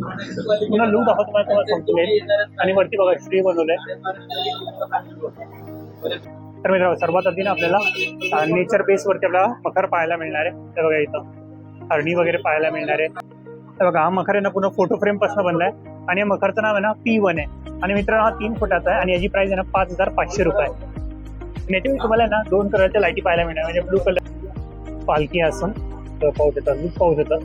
पुन्हा लूक आहोत तुम्हाला तुम्हाला समजून आणि वरती बघा श्री बनवलंय. तर मित्रांनो सर्वात आधी ना आपल्याला नेचर बेस वरती आपल्याला मखर पाहायला मिळणार आहे. बघा इथं. हरणी वगैरे पाहायला मिळणार आहे. तर बघा हा मखर आहे ना पुन्हा फोटो फ्रेमपासून बनलाय. आणि या मखरचं नाव आहे ना पी वन आहे. आणि मित्रांनो हा तीन फुटाचा आहे. आणि याची प्राइस आहे ना पाच हजार पाचशे रुपये आहे. आणि याच्यामध्ये तुम्हाला ना दोन कलरच्या लाईटी पाहायला मिळणार म्हणजे ब्लू कलर पालखी असून पाहू देतात लूक पाहू देतात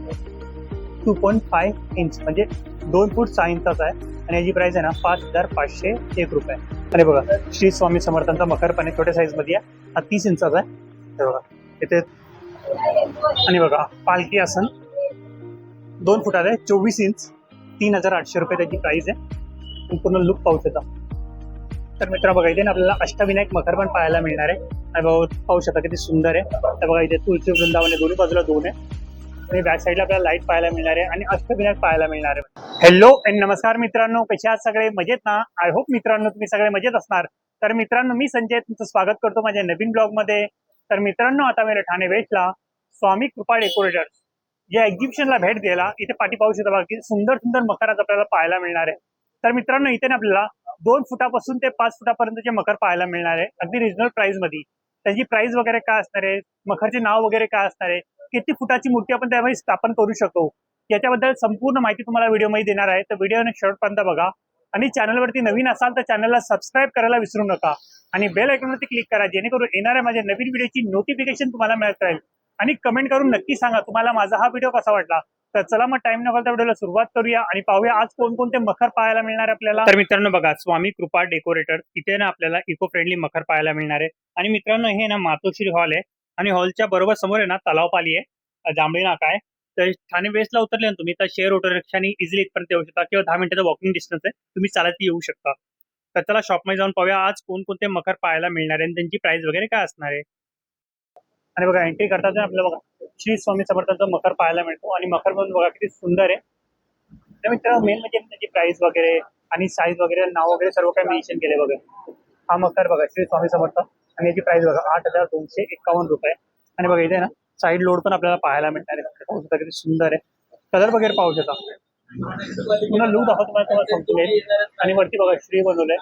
टू पॉईंट फाय इंच म्हणजे दोन फूट सहा इंचाचा आहे. आणि याची प्राइस आहे ना पाच हजार पाचशे एक रुपये. आणि बघा श्री स्वामी समर्थांचा मखरपणे छोट्या साईजमध्ये आहे. हा तीस इंचाचा आहे. बघा इथे आणि बघा पालखी आसन दोन फुटात आहे. चोवीस इंच तीन हजार आठशे रुपये त्याची प्राइस आहे. पूर्ण लुक पाहू शकता. तर मित्र बघा इथे ना आपल्याला अष्टविनायक मखर पण पाहायला मिळणार आहे. आणि बघा पाहू शकता किती सुंदर आहे. तर बघा इथे तुळशी वृंदावन दोन्ही बाजूला दोन आहे. आणि बॅक साईडला आपल्याला लाइट पाहायला मिळणार आहे आणि अष्टविनायक पाहायला मिळणार आहे. हॅलो अँड नमस्कार मित्रांनो कशा आहात सगळे? मजेत ना? आय होप मित्रांनो तुम्ही सगळे मजेत असणार. तर मित्रांनो मी संजय तुमचं स्वागत करतो माझ्या नवीन ब्लॉगमध्ये तर मित्रांनो आता मी ठाणे वेस्टला स्वामी कृपा डेकोरेटर्स या एक्झिबिशनला भेट द्यायला इथे पाठी पाहू शकता बाकी सुंदर सुंदर मकरात आपल्याला पाहायला मिळणार आहे. तर मित्रांनो इथे ना आपल्याला दोन फुटापासून ते पाच फुटापर्यंतचे मकर पाहायला मिळणार आहे. अगदी रिजनल प्राइसमध्ये त्याची प्राइस वगैरे काय असणार आहे? मखरचे नाव वगैरे काय असणार आहे? किती फुटाची मूर्ती आपण त्यामध्ये स्थापन करू शकतो याच्याबद्दल संपूर्ण माहिती तुम्हाला व्हिडिओमध्ये देणार आहे. तर व्हिडिओ शेवटपर्यंत बघा. आणि चॅनलवरती नवीन असाल तर चॅनलला सबस्क्राईब करायला विसरू नका. आणि बेल आयकॉनवरती क्लिक करा जेणेकरून येणाऱ्या माझ्या नवीन व्हिडिओची नोटिफिकेशन तुम्हाला मिळत राहील. आणि कमेंट करून नक्की सांगा तुम्हाला माझा हा व्हिडिओ कसा वाटला? तर चला मग टाइम न घालता व्हिडिओला सुरुवात करूया आणि पाहूया आज कोणकोणते मखर पाहायला मिळणार आपल्याला. तर मित्रांनो बघा स्वामी कृपा डेकोरेटर इथे ना आपल्याला इको फ्रेंडली मखर पाहायला मिळणार आहे. आणि मित्रांनो हे ना मातोश्री हॉल आहे. आणि हॉलच्या बरोबर समोर आहे ना तलाव पाली आहे. जांभळी नाका आहे. तर ठाणे वेस्टला उतरले ना तुम्ही तर शेअर ऑटो रिक्षाने इझिली इथपर्यंत येऊ शकता किंवा दहा मिनिटाचं वॉकिंग डिस्टन्स आहे तुम्ही चालत येऊ शकता. तर त्याला शॉपमध्ये जाऊन पाहूया आज कोणकोणते मखर पाहायला मिळणार आहे आणि त्यांची प्राइस वगैरे काय असणार आहे. आणि बघा एंट्री करताना आपल्याला बघा श्री स्वामी समर्थांचा मखर पाहायला मिळतो आणि मखर पण बघा किती सुंदर आहे. तर मित्रांनो मेन म्हणजे त्याची प्राइस वगैरे आणि साईज वगैरे नाव वगैरे सर्व काही मेन्शन केले बघा. हा मखर बघा श्री स्वामी समर्थ. आणि याची प्राइस बघा आठ हजार दोनशे एकावन्न रुपये. आणि बघा इथे ना साईड लोड पण आपल्याला पाहायला मिळणार आहे. पाहू शकता किती सुंदर आहे. कलर वगैरे पाहू शकता. पुन्हा लूक दाखवतो तुम्हाला तुम्हाला समजून येईल. आणि वरती बघा श्री बनवलंय.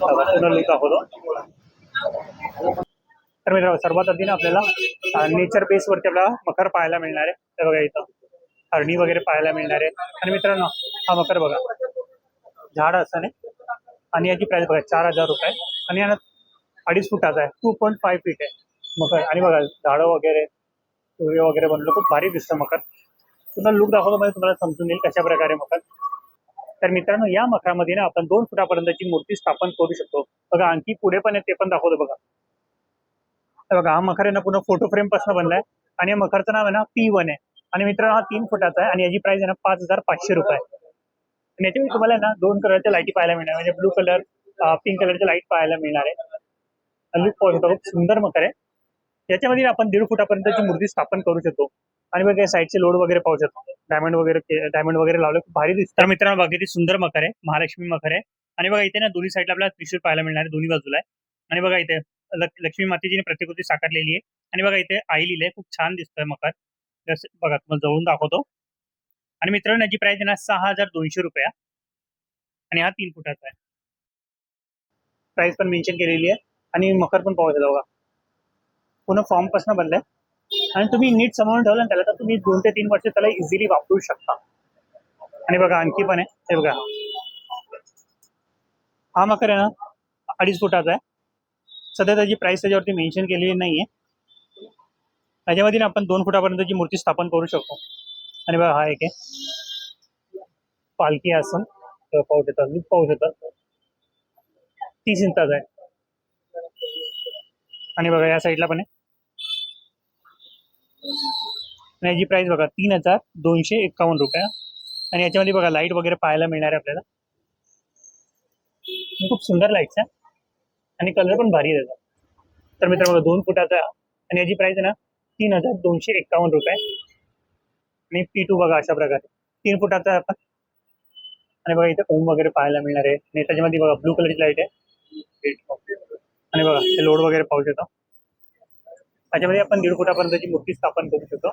पुन्हा लूक दाखवतो. तर मित्रांनो सर्वात आधी ना आपल्याला नेचर बेस वरती आपल्याला मकर पाहायला मिळणार आहे. तर बघा इथं हरणी वगैरे पाहायला मिळणार आहे. आणि मित्रांनो हा मकर बघा. झाड असं नाही. आणि याची प्राइस बघा चार हजार रुपये. आणि यानं अडीच फुटाचा आहे टू पॉईंट फाय फीट आहे. मकर आणि बघा झाडं वगैरे सूर्य वगैरे बनलं खूप भारी दिसतं मकर. पुन्हा लुक दाखवतो म्हणजे तुम्हाला समजून येईल कशा प्रकारे मकर. तर मित्रांनो या मकरामध्ये ना आपण दोन फुटापर्यंतची मूर्ती स्थापन करू शकतो. बघा आणखी पुढे पण आहे ते पण दाखवतो बघा. तर बघा हा मखर आहे ना पूर्ण फोटो फ्रेमपासून बनलाय. आणि या मखरचं नाव आहे ना पी वन आहे. आणि मित्रांनो हा तीन फुटाचा आहे आणि याची प्राइस आहे ना पाच हजार पाचशे रुपये. आणि याच्यामध्ये तुम्हाला ना दोन कलरच्या लाईटी पाहायला मिळणार. म्हणजे ब्लू कलर पिंक कलरच्या लाइट पाहायला मिळणार आहे. लुक पाहू खूप सुंदर मकर आहे. याच्यामध्ये आपण दीड फुटापर्यंतची मूर्ती स्थापन करू शकतो. आणि बघा साईडचे लोड वगैरे पाहू शकतो. डायमंड वगैरे डायमंड वगैरे लावले खूप भारी दिसतं. तर मित्रांनो बघा सुंदर मकर आहे. महालक्ष्मी मकर आहे. आणि बघा इथे ना दोन्ही साईडला आपल्याला त्रिशूर पाहायला मिळणार आहे दोन्ही बाजूला आहे. आणि बघा इथे लक्ष्मी मातेजीने प्रतिकृती साकारलेली आहे. आणि बघा इथे आई लिहिले खूप छान दिसतोय मकर. जसं बघा तुम्हाला जवळून दाखवतो. आणि मित्रांनो याची प्राइस आहे ना सहा हजार दोनशे रुपया. आणि हा तीन फुटाचा आहे. प्राइस पण मेन्शन केलेली आहे. आणि मकर पण पाहू शकता बघा. पूर्ण फॉर्मपासून बनलाय. आणि तुम्ही नीट समोर ठेवलं ना त्याला तर तुम्ही दोन ते तीन वर्ष त्याला इझिली वापरू शकता. आणि बघा आणखी पण आहे. हे बघा. हा मकर आहे ना अडीच फुटाचा आहे. सध्या त्याची प्राइस त्याच्यावरती मेन्शन केलेली नाहीये. त्याच्यामध्ये आपण दोन फुटापर्यंतची मूर्ती स्थापन करू शकतो. आणि बघा हा एक आहे. पालखी आसन पाहू देतात मी पाहू देतात तीस इंचाच आहे. आणि बघा या साईडला पण आहे. आणि याची प्राइस बघा तीन हजार दोनशे एकावन्न रुपये. आणि याच्यामध्ये बघा लाइट वगैरे पाहायला मिळणार आहे आपल्याला. खूप सुंदर लाईट्स आहे. आणि कलर पण भारी त्याचा तर मित्रांनो दोन फुटाचा. आणि याची प्राइस आहे ना तीन हजार दोनशे एकावन्न रुपये. आणि पी टू बघा अशा प्रकारे. तीन फुटाचा आहे आपण आणि बघा इथे ओम वगैरे पाहायला मिळणार आहे. आणि त्याच्यामध्ये बघा ब्लू कलरची लाइट आहे. आणि बघा ते लोड वगैरे पाहू शकतो. त्याच्यामध्ये आपण दीड फुटापर्यंतची मूर्ती स्थापन करू शकतो.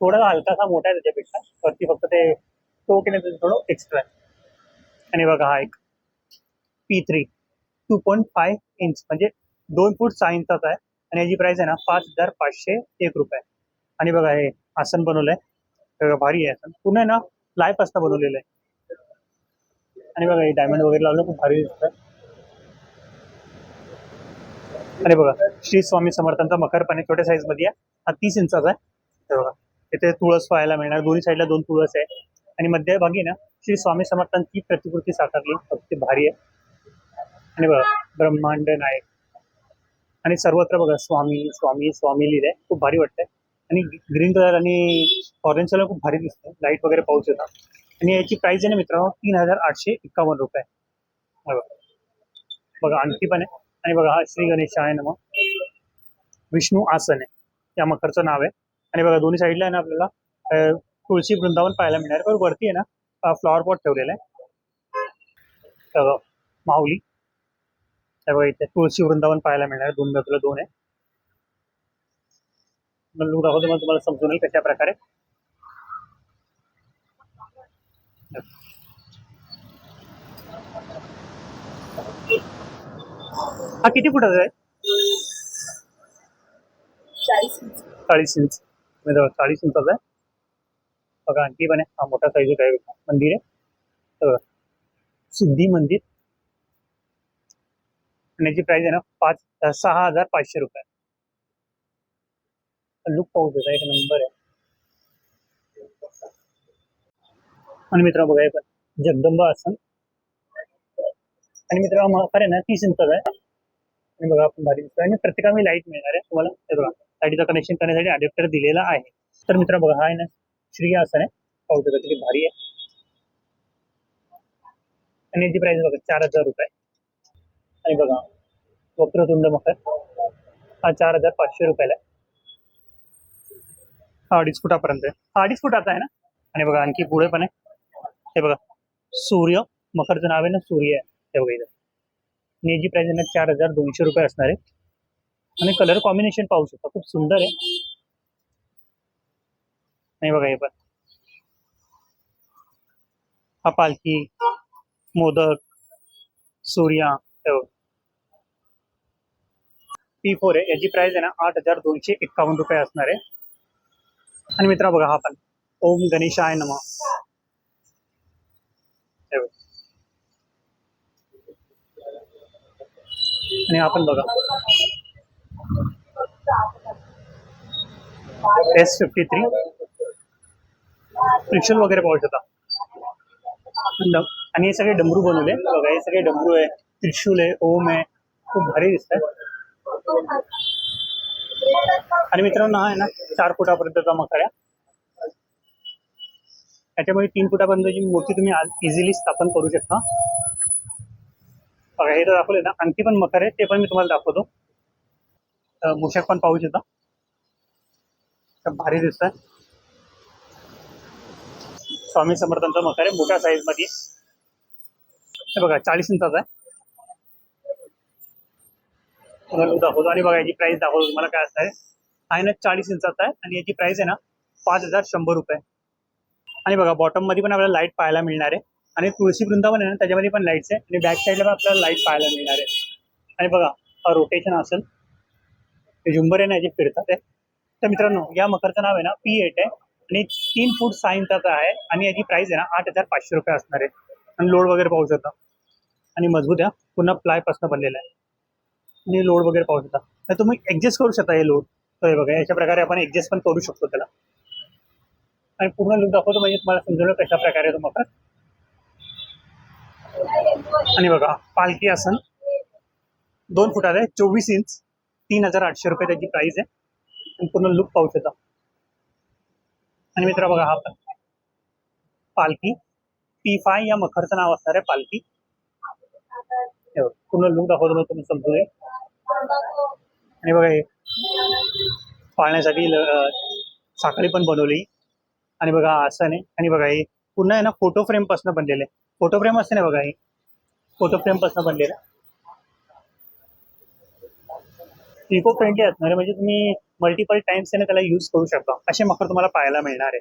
थोडा हलकासा मोठा आहे त्याच्यापेक्षा. वरती फक्त ते तो की नाही थोडं एक्स्ट्रा आहे. आणि बघा हा एक P three two point five inch म्हणजे दोन फूट सहा इंचाचा आहे. आणि याची प्राइस आहे ना पाच हजार पाचशे एक रुपये. आणि बघा हे आसन बनवलंय. आहे भारी आहे आसन पुन्हा आहे ना लाईफ असता बनवलेलं आहे. आणि बघा हे डायमंड वगैरे लावलं खूप भारी दिसत आणि बघा श्री स्वामी समर्थांचा मकर पाणी छोट्या साईजमध्ये आहे. हा तीस इंचाचा आहे. बघा इथे तुळस पाहायला मिळणार. दोन्ही साईडला दोन तुळस आहे. आणि मध्यभागी ना श्री स्वामी समर्थांची प्रतिकृती साकारली. अगदी भारी आहे. आणि बघा ब्रह्मांड नायक. आणि सर्वत्र बघा स्वामी स्वामी स्वामी लिहिलंय. खूप भारी वाटतंय. आणि ग्रीन कलर आणि ऑरेंज कलर खूप भारी दिसतंय. लाइट वगैरे पाऊस येतात आणि याची प्राइस आहे ना मित्रांनो तीन हजार आठशे एक्कावन्न रुपये. बघा. बघा आणखी पण आहे. आणि बघा हा श्री गणेश आहे ना मग. विष्णू आसन आहे. त्या मखरचं नाव आहे. आणि बघा दोन्ही साईडला आहे ना आपल्याला तुळशी वृंदावन पाहायला मिळणार पण वरती आहे ना फ्लॉवर पॉट ठेवलेला आहे. माऊली. त्या बघा इथे तुळशी वृंदावन पाहायला मिळणार दोन बाजूला दोन आहे. लूक दाखवतो मग तुम्हाला समजून येईल कशा प्रकारे. हा किती फुटाचा आहे? चाळीस इंच. चाळीस इंचाचा आहे. बघा आणखी पण आहे. हा मोठा साईज आहे. मंदिर आहे. बघा. सिद्धी मंदिर. आणि याची प्राइस आहे ना पाच सहा हजार पाचशे रुपये. लुक पाहू देता एक नंबर आहे आणि मित्र बघा हे जगदंबा आसन। मित्र आहे ना, तीस इंचाचा आहे आणि बघा आपण भारी दिसतोय। आणि प्रत्येकाला लाईट मिळणार हे कनेक्शन करण्यासाठी अडॅप्टर दिलेला आहे. तर मित्र, बघा, हा ना, श्री आसन आहे. पाहू शकता किती भारी आहे. आणि प्राइस बघा, चार हज़ार रुपये. वक्रतुंड मकर हा चार हज़ार पाचशे रुपयाला आहे. हा अडीच फुटापर्यंत आहे. हा अडीच फुटाचा आहे ना? आणि बघा आणखी पुढे पण आहे. हे बघा सूर्य मकरचं नाव आहे ना? सूर्य आहे. हे बघा इथं. आणि याची प्राइस आहे ना चार हजार दोनशे रुपये असणार आहे. आणि कलर कॉम्बिनेशन पाहू शकता. खूप सुंदर आहे. नाही बघा हे पण. हा पालखी मोदक सूर्या पी फोर आहे. याची प्राइस आहे ना आठ हजार दोनशे एक्कावन्न रुपये असणार आहे. आणि मित्रा बघा हा पण. ओम गणेशाय नम. आणि आपण बघा. एस फिफ्टी थ्री त्रिशूल वगैरे पाहू शकता. आणि हे सगळे डमरू बनवले. बघा हे सगळे डमरू आहे. त्रिशूल आहे ओम आहे. खूप भारी दिसत आहे आणि मित्रांनो हा आहे ना चार फुटापर्यंतचा मकर आहे त्याच्यामुळे तीन फुटापर्यंतची मूर्ती तुम्ही इझिली स्थापन करू शकता. बघा हे तर दाखवले ना. आणखी पण मकर आहे ते पण मी तुम्हाला दाखवतो. मुशाक पण पाहू शकता. भारी दिसत आहे स्वामी समर्थांचा मकर आहे मोठ्या साईजमध्ये. हे बघा चाळीस इंचाचा आहे. दाखवतो. आणि बघा याची प्राइस दाखवतो. तुम्हाला काय असणार आहे? आहे ना चाळीस इंचाचा आहे आणि याची प्राइस आहे ना पाच हजार शंभर रुपये. आणि बघा बॉटममध्ये पण आपल्याला लाइट पाहायला मिळणार आहे. आणि तुळशी वृंदावन आहे ना त्याच्यामध्ये पण लाईट्स आहे. आणि बॅक साईडला पण आपल्याला लाइट पाहायला मिळणार आहे. आणि बघा हा रोटेशन असेल. हे झुंबर आहे ना याचे फिरतात आहे तर मित्रांनो या मकरचं नाव आहे ना पी एट आहे. आणि तीन फूट सहा इंचाचा आहे. आणि याची प्राइस आहे ना आठ हजार पाचशे रुपये असणार आहे. आणि लोड वगैरे पाहू शकता. आणि मजबूत आहे. पुन्हा प्लायपासून बनलेला आहे. आणि लोड वगैरे पाहू शकता. तर तुम्ही ॲडजस्ट करू शकता हे लोड तर हे बघा याच्या प्रकारे आपण ऍडजस्ट पण करू शकतो त्याला. आणि पूर्ण लुक दाखवतो म्हणजे तुम्हाला समजवलं कशा प्रकारे तो मकर आणि बघा पालखी आसन दोन फुटात आहे चोवीस इंच तीन हजार आठशे रुपये त्याची प्राइस आहे. आणि पूर्ण लुक पाहू शकता. आणि मित्रा बघा हा पण. पालखी. पी फाय या मखरचं नाव असणार आहे पालखी. पूर्ण लुक दाखवतो तुम्ही समजू आणि बघा हे. पाळण्यासाठी ल- साखळी पण बनवली. आणि बघा असं आहे आणि बघा हे पुन्हा आहे ना फोटो फ्रेमपासून बनलेलं आहे. फोटो फ्रेम असते ना बघा हे. फोटो फ्रेमपासून बनलेलं इको फ्रेंडली असणार म्हणजे तुम्ही मल्टिपल टाइम्स त्याने त्याला यूज करू शकता. असे मखर तुम्हाला पाहायला मिळणार आहे.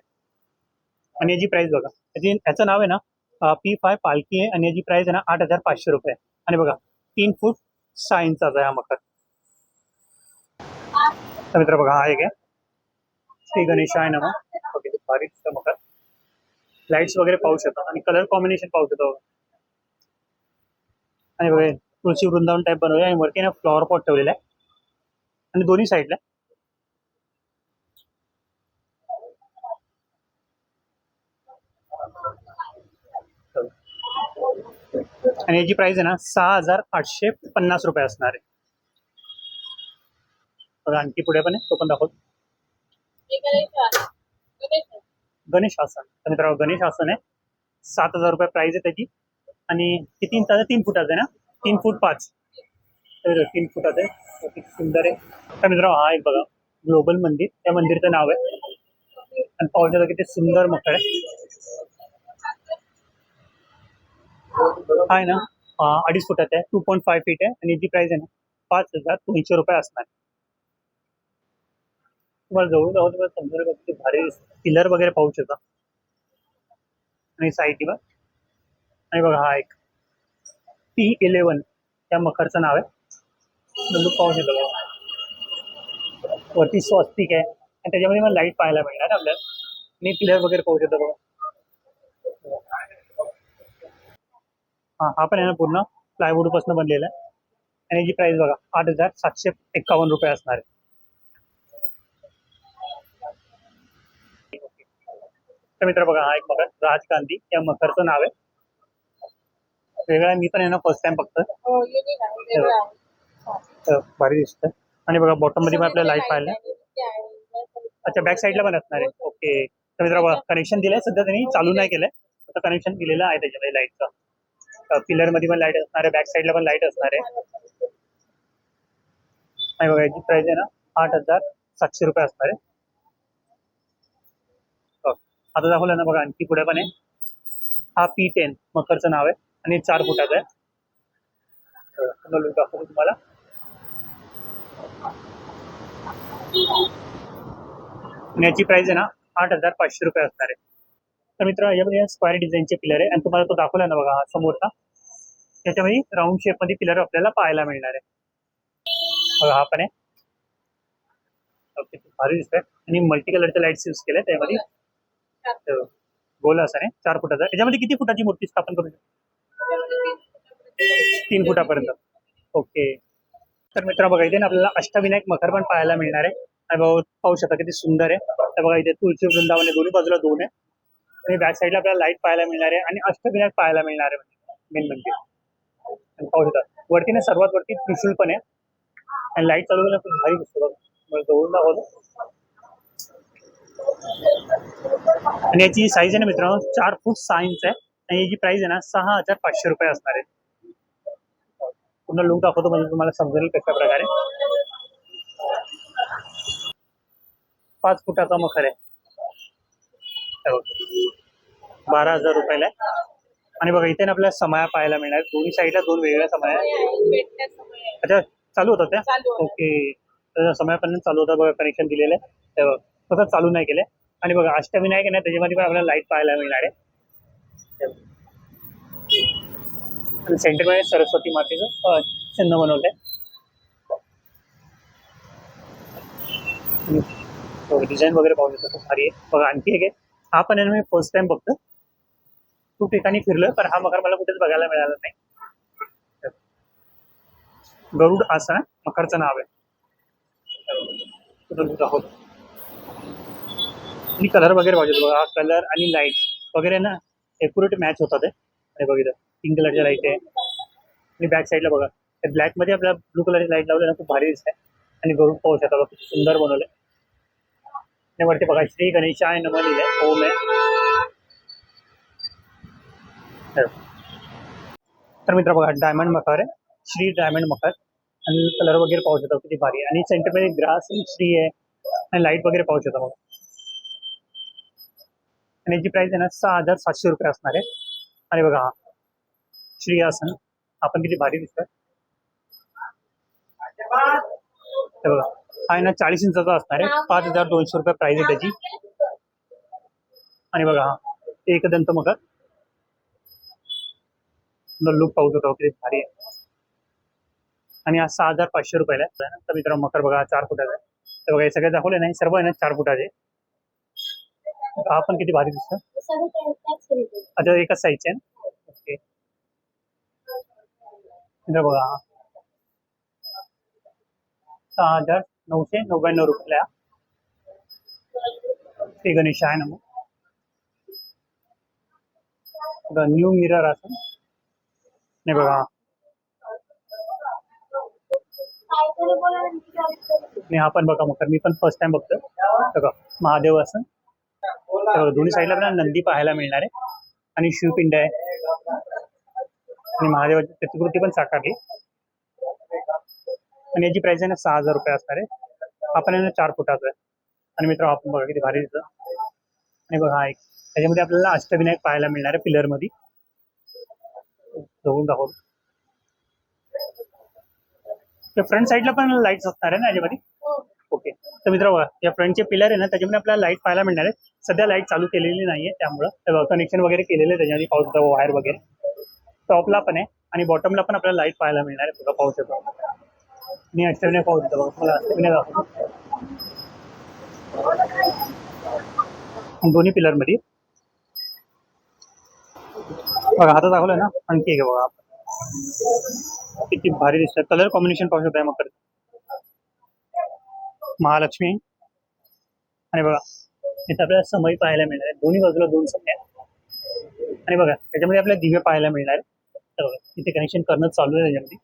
आणि याची प्राइस बघा. याची याचं नाव आहे ना पी फाय पालखी आहे. आणि याची प्राइस आहे ना आठ हजार पाचशे रुपये आणि बघा तीन फूट सहा इंचाचा आहे हा मकर तर मित्र बघा हा एक आहे. श्री गणेशाय नम. ओके भारी दिसतं लाईट्स वगैरे पाहू शकता. आणि कलर कॉम्बिनेशन पाहू शकता आणि बघा तुळशी वृंदावन टाईप बनवले आणि वरती ना फ्लॉवर पॉट ठेवलेला आहे. आणि दोन्ही साईडला आणि याची प्राइस आहे ना सहा हजार आठशे पन्नास रुपये असणार आहे. आणखी पुढे पण आहे. तो पण दाखवतो. गणेश आसन. तर मित्रांनो गणेश आसन आहे. सात हजार रुपये प्राइस आहे त्याची. आणि किती इंचाचं तीन फुटाचं आहे ना? तीन फूट पाच. तर तीन फुटाचं आहे. किती सुंदर आहे. तर मित्रांनो हा एक बघा ग्लोबल मंदिर. त्या मंदिरचं नाव आहे. आणि पाहू शकता किती सुंदर मकर आहे. हा आहे ना? अडीच फुटाचा आहे. टू पॉईंट फाय फीट आहे. आणि याची प्राइस आहे ना पाच हजार दोनशे रुपये असणार तुम्हाला जवळ जाऊ तुम्हाला समजून भारी पिलर वगैरे पाहू शकता. आणि साईटीवर आणि बघा हा एक. पी इलेवन त्या मखरचं नाव आहे. बंदूक पाहू शकता बघा वरती स्वस्तिक आहे. आणि त्याच्यामध्ये मला लाइट पाहायला मिळणार आपल्याला. आणि पिलर वगैरे पाहू शकता बघा हा हा पण आहे ना पूर्ण. प्लायवूडपासून बनलेला आहे. आणि याची प्राइस बघा आठ हजार सातशे एक्कावन्न रुपये असणार आहे. तर मित्र बघा हा एक मकर राज गांधी या मकरचं नाव आहे. वेगळं मी पण आहे ना फर्स्ट टाइम फक्त भारी दिसतं आणि बघा बॉटममध्ये पण आपल्याला लाइट पाहायला अच्छा बॅक साईडला पण असणार आहे. ओके तर मित्र बघा कनेक्शन दिलंय सध्या त्यांनी चालू नाही केलंय. आता कनेक्शन दिलेलं आहे त्याच्यामध्ये लाईटचं पिलरमध्ये पण लाइट असणार आहे बॅक साईडला पण लाइट असणार आहे. आणि बघा याची प्राइस आहे ना आठ हजार सातशे रुपये असणार आहे. आता दाखवलं ना बघा आणखी पुढे पण आहे. हा पी टेन मकरचं नाव आहे आणि चार फुटाचं आहे. दाखवतो तुम्हाला. याची प्राइस आहे ना आठ हजार पाचशे रुपये असणार आहे. तर मित्र यामध्ये स्क्वायर डिझाईनचे पिलर आहे. आणि तुम्हाला तो दाखवला ना बघा हा समोरचा. त्याच्यामध्ये राऊंड शेपमध्ये पिलर आपल्याला पाहायला मिळणार आहे. बघा हा पण आहे. ओके भारी दिसतोय. आणि मल्टी कलरचे लाईट्स यूज केले त्यामध्ये. तर गोल असं आहे चार फुटाचा. याच्यामध्ये किती फुटाची मूर्ती स्थापन करू शकतो? तीन फुटापर्यंत. ओके. तर मित्र बघा इथे ना आपल्याला अष्टविनायक मखर पण पाहायला मिळणार आहे. आणि पाहू शकता किती सुंदर आहे. तर बघा इथे तुळशी वृंदावन आहे दोन्ही बाजूला दोन आहे. आणि बॅक साईडला आपल्याला लाइट पाहायला मिळणार आहे. आणि अष्टविनायक पाहायला मिळणार आहे. मेन म्हणजे. आणि पाहू शकता वरती ना सर्वात वरती त्रिशूल पण आहे. आणि लाइट चालू केलं खूप भारी दिसतो बघा. मला जवळून दाखवतो. आणि याची साईज आहे ना मित्रांनो चार फूट सहा इंच आहे. आणि याची प्राइस आहे ना सहा हजार पाचशे रुपये असणार आहे. पूर्ण लुक दाखवतो म्हणजे तुम्हाला समजेल कशा प्रकारे. पाच फुटाचा मखर आहे. बारा हजार रुपयाला आहे. आणि बघा इथे ना आपल्याला समाया पाहायला मिळणार. दोन्ही साईडला दोन वेगळ्या समाया. अच्छा चालू होतात त्या. ओके समयापर्यंत चालू होता बघा कनेक्शन दिलेलं आहे. ते बघा. स्वतः चालू नाही केलंय. आणि बघा अष्टविनायक नाही ना त्याच्यामध्ये पण आपल्याला लाइट पाहायला मिळणार आहे. आणि सेंटरमध्ये सरस्वती मातेचं चिन्ह बनवलं बनवलंय हो, डिझाईन वगैरे पाहू शकतो भारी आहे. बघा आणखी एक आहे. हा पण आहे ना मी फर्स्ट टाइम बघतो खूप ठिकाणी फिरलोय पण हा मकर मला कुठेच बघायला मिळाला नाही. गरुड आसन मकरचं नाव आहे. दाखवतो. आणि कलर वगैरे पाहिजे बघा. कलर आणि लाइट वगैरे ना एक्युरेट मॅच होतात आणि बघितलं पिंक कलरच्या लाइट आहे. आणि बॅक साईडला बघा. तर ब्लॅकमध्ये आपल्या ब्लू कलरची लाइट लावली ना खूप भारी दिसते आणि गरुड पाहू शकता बघा खूप सुंदर बनवलंय. आणि वरती बघा श्री गणेशाय नमः लिहिलंय. ओम आहे. तर मित्र बघा डायमंड मकर आहे. श्री डायमंड मकर आणि कलर वगैरे पाहू शकता किती भारी आणि सेंटरमध्ये ग्रास श्री आहे. आणि लाइट वगैरे पाहू शकता बघा. आणि याची प्राइस आहे ना सहा हजार सातशे रुपये असणार आहे. आणि बघा हा. श्री आसन आपण किती भारी दिसतोय. हे बघा हा आहे ना चाळीस इंचाचा असणार आहे. पाच हजार दोनशे रुपये प्राइस आहे त्याची. आणि बघा हा एक दंत मकर लुक पाहू शकतो हो, किती भारी आहे. आणि हा सहा हजार पाचशे रुपयाला तर मित्रांनो मकर बघा चार फुटाचा आहे. तर बघा हे सगळे दाखवले नाही सर्व आहे ना चार फुटाचे. हा पण किती भारी दिसतं? अच्छा एकच साईजचे ओके. बघा. सहा हजार नऊशे नव्याण्णव रुपयाला. ते गणेश आहे ना मग. न्यू मिरर असं नाही बघा. हा. पण बघा मकर मी पण फर्स्ट टाइम बघतो बघा महादेव असं दोन्ही साईडला आपल्याला नंदी पाहायला मिळणार आहे. आणि शिवपिंड आहे. आणि महादेवाची प्रतिकृती पण साकारली. आणि याची प्राइस आहे ना सहा हजार रुपये असणार आहे. आपण आहे ना चार फुटाचा आहे. आणि मित्र आपण बघा किती भारी दिसतं. आणि बघा हा एक. त्याच्यामध्ये आपल्याला अष्टविनायक पाहायला मिळणार आहे पिलरमध्ये जवळून दाखवतो. फ्रंट साईडला पण लाईट्स असणार आहे ना याच्यामध्ये? ओके तर मित्र या फ्रंटचे पिलर आहे ना त्याच्यामध्ये आपल्याला लाइट पाहायला मिळणार आहे सध्या लाइट चालू केलेली नाहीये त्यामुळं. कनेक्शन वगैरे केलेलं आहे त्याच्यामध्ये पाऊस शकता वायर वगैरे. टॉपला पण आहे आणि बॉटमला पण आपल्याला लाइट पाहायला मिळणार आहे. तुला पाऊस येतो मी अक्षरने पाहू येतो बघा. तुम्हाला दाखवतो. दोन्ही पिलरमध्ये बघा हातात दाखवलं ना? आणखी एक आहे बघा. किती भारी दिसतं कलर कॉम्बिनेशन पाहू मग मकर महालक्ष्मी आणि बघा इथं आपल्याला समय पाहायला मिळणार आहे दोन्ही बाजूला दोन समय आणि बघा त्याच्यामध्ये आपल्याला दिवे पाहायला मिळणार आहे तर बघा इथे कनेक्शन करणं चालू आहे त्याच्यामध्ये.